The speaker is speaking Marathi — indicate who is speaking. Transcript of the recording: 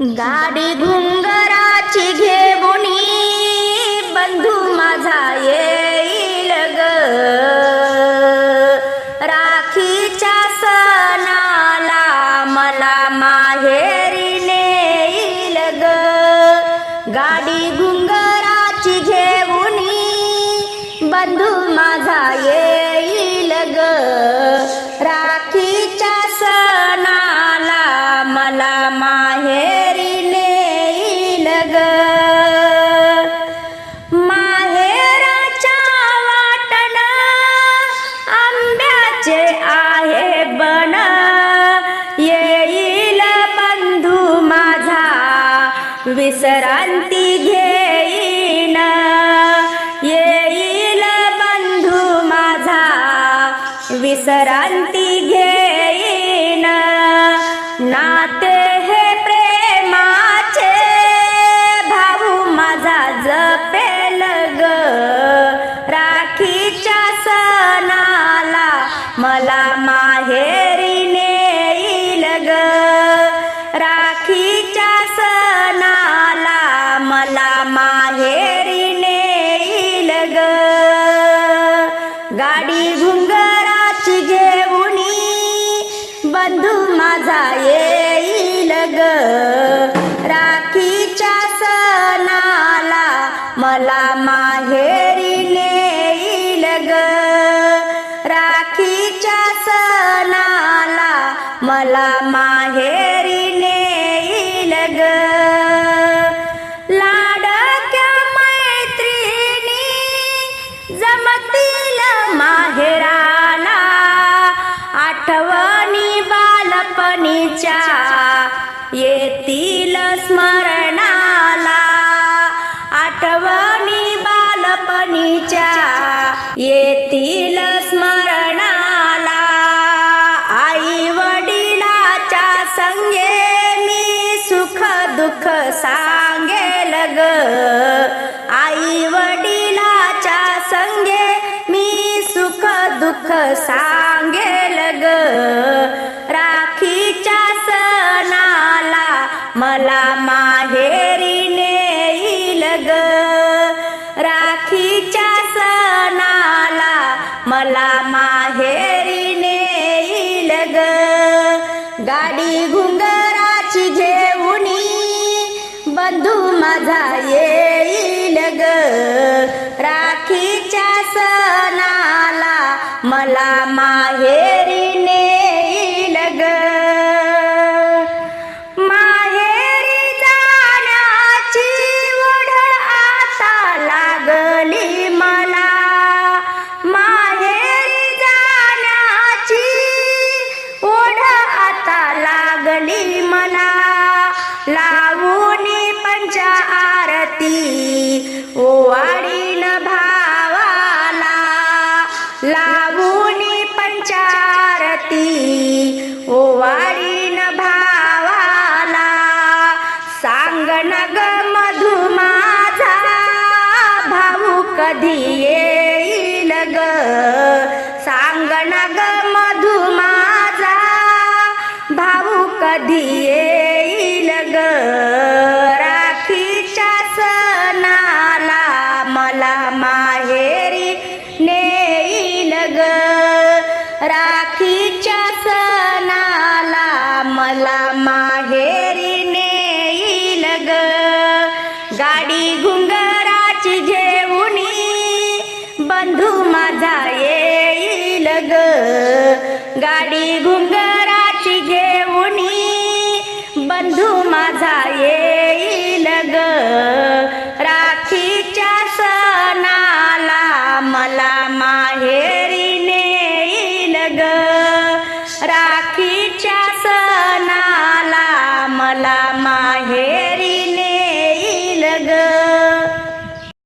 Speaker 1: गाडी घुंगराची घेऊनी बंधू माझा येईल ग. राखीच्या सणाला मला माहेरी नेईल ग. गाडी घुंगराची विश्रांती घेईन. येईल बंधू माझा विश्रांती घेईन. नाते हे प्रेमाचे भाऊ माझा जपेल ग. राखीच्या सणाला मला मला माहेरी नेईल ग. राखीच्या सणाला मला माहेरी नेईल ग. लाडक्या मैत्रिणी जमतील माहेराला आठवणी बालपणीच्या येतील स्मरणा. येतील स्मरणाला आई वडिलाच्या संगे मी सुख दुःख सांगेल ग. आई वडिलाच्या संगे मी सुख दुःख सांगेल ग. राखीच्या सणाला मला माहेरी नेईल ग. राखीच्या मला माहेरी नेईल ग. गाडी घुंगराची घेऊन बंधू माझा येईल ग. राखीच्या सणाला मला मा आरती ओवाळीन भावाला. लावून पंचारती ओवाळीन भावाला. सांग नग ग मधु माझा भाऊ कधी येईल ग? सांग नग ग मधु माझा भाऊ कधी येईल ग? राखीच्या सणाला मला माहेरी नेईल ग. गाडी घुंगराची घेऊन बंधू माझा येईल ग. गाडी घुंगराची घेऊन बंधू माझा येईल ग. राखीच्या